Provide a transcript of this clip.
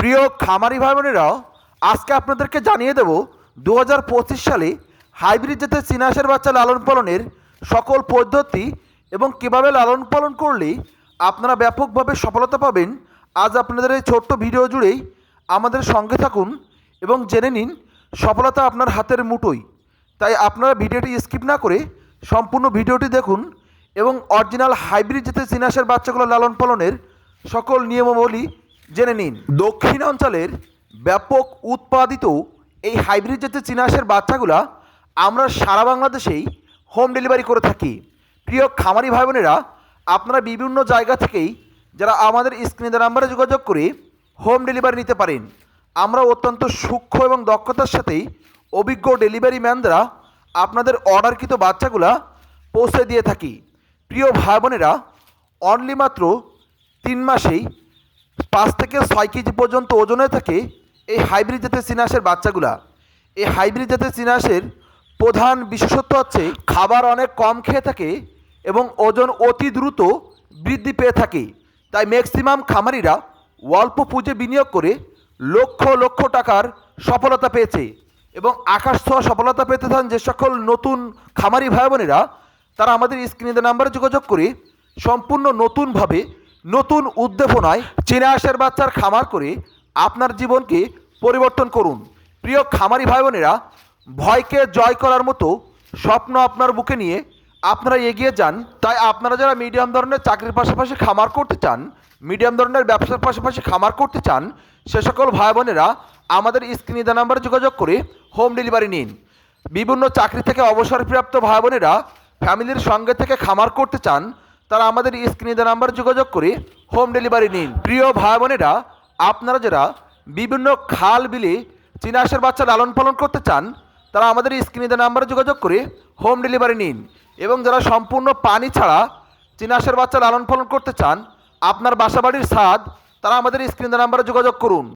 প্রিয় খামারি ভাই বোনেরা আজকে আপনাদেরকে জানিয়ে দেব দু হাজার পঁচিশ সালে হাইব্রিড জাতের চিনাশের বাচ্চা লালন পালনের সকল পদ্ধতি এবং কীভাবে লালন পালন করলে আপনারা ব্যাপকভাবে সফলতা পাবেন। আজ আপনাদের এই ছোট্ট ভিডিও জুড়েই আমাদের সঙ্গে থাকুন এবং জেনে নিন, সফলতা আপনার হাতের মুঠোই তাই আপনারা ভিডিওটি স্কিপ না করে সম্পূর্ণ ভিডিওটি দেখুন এবং অরিজিনাল হাইব্রিড জাতের চিনাশের বাচ্চাগুলো লালন পালনের সকল নিয়মাবলী জেনে নিন দক্ষিণ অঞ্চলের ব্যাপক উৎপাদিত এই হাইব্রিড জাতের চিনাশের বাচ্চাগুলা আমরা সারা বাংলাদেশেই হোম ডেলিভারি করে থাকি। প্রিয় খামারি ভাই বোনেরা আপনারা বিভিন্ন জায়গা থেকেই যারা আমাদের স্ক্রিনের নাম্বারে যোগাযোগ করে হোম ডেলিভারি নিতে পারেন। আমরা অত্যন্ত সূক্ষ্ম এবং দক্ষতার সাথেই অভিজ্ঞ ডেলিভারি ম্যানরা আপনাদের অর্ডারকৃত বাচ্চাগুলা পৌঁছে দিয়ে থাকি। প্রিয় ভাই বোনেরা অনলি মাত্র তিন মাসেই পাঁচ থেকে ছয় কেজি পর্যন্ত ওজনে থাকে এই হাইব্রিড জাতের চিনাশের বাচ্চাগুলা। এই হাইব্রিড জাতের চিনাশের প্রধান বিশেষত্ব হচ্ছে খাবার অনেক কম খেয়ে থাকে এবং ওজন অতি দ্রুত বৃদ্ধি পেয়ে থাকে। তাই ম্যাক্সিমাম খামারিরা অল্প পুঁজে বিনিয়োগ করে লক্ষ লক্ষ টাকার সফলতা পেয়েছে এবং আকাশ ছোঁয়া সফলতা পেতে চান যে সকল নতুন খামারি ভাই বোনেরা, তারা আমাদের স্ক্রিনে নাম্বারে যোগাযোগ করে সম্পূর্ণ নতুনভাবে নতুন উদ্দীপনায় চীনা আসার বাচ্চার খামার করে আপনার জীবনকে পরিবর্তন করুন। প্রিয় খামারি ভাই বোনেরা ভয়কে জয় করার মতো স্বপ্ন আপনার বুকে নিয়ে আপনারা এগিয়ে যান। তাই আপনারা যারা মিডিয়াম ধরনের চাকরির পাশাপাশি খামার করতে চান, মিডিয়াম ধরনের ব্যবসার পাশাপাশি খামার করতে চান, সে সকল ভাই বোনেরা আমাদের স্ক্রিনে দেওয়া নাম্বারে যোগাযোগ করে হোম ডেলিভারি নিন। বিভিন্ন চাকরি থেকে অবসরপ্রাপ্ত ভাই বোনেরা ফ্যামিলির সঙ্গে থেকে খামার করতে চান তারা আমাদের স্ক্রিনে দেওয়া নাম্বার যোগাযোগ করে হোম ডেলিভারি নিন। প্রিয় ভাই বোনেরা, আপনারা যারা বিভিন্ন খাল বিলে চিনাশের বাচ্চা লালন পালন করতে চান, তারা আমাদের স্ক্রিনে দেওয়া নাম্বারে যোগাযোগ করে হোম ডেলিভারি নিন। এবং যারা সম্পূর্ণ পানি ছাড়া চিনাশের বাচ্চা লালন পালন করতে চান, আপনার বাসাবাড়ির স্বাদ তারা আমাদের স্ক্রিনে দেওয়া নাম্বারে যোগাযোগ করুন।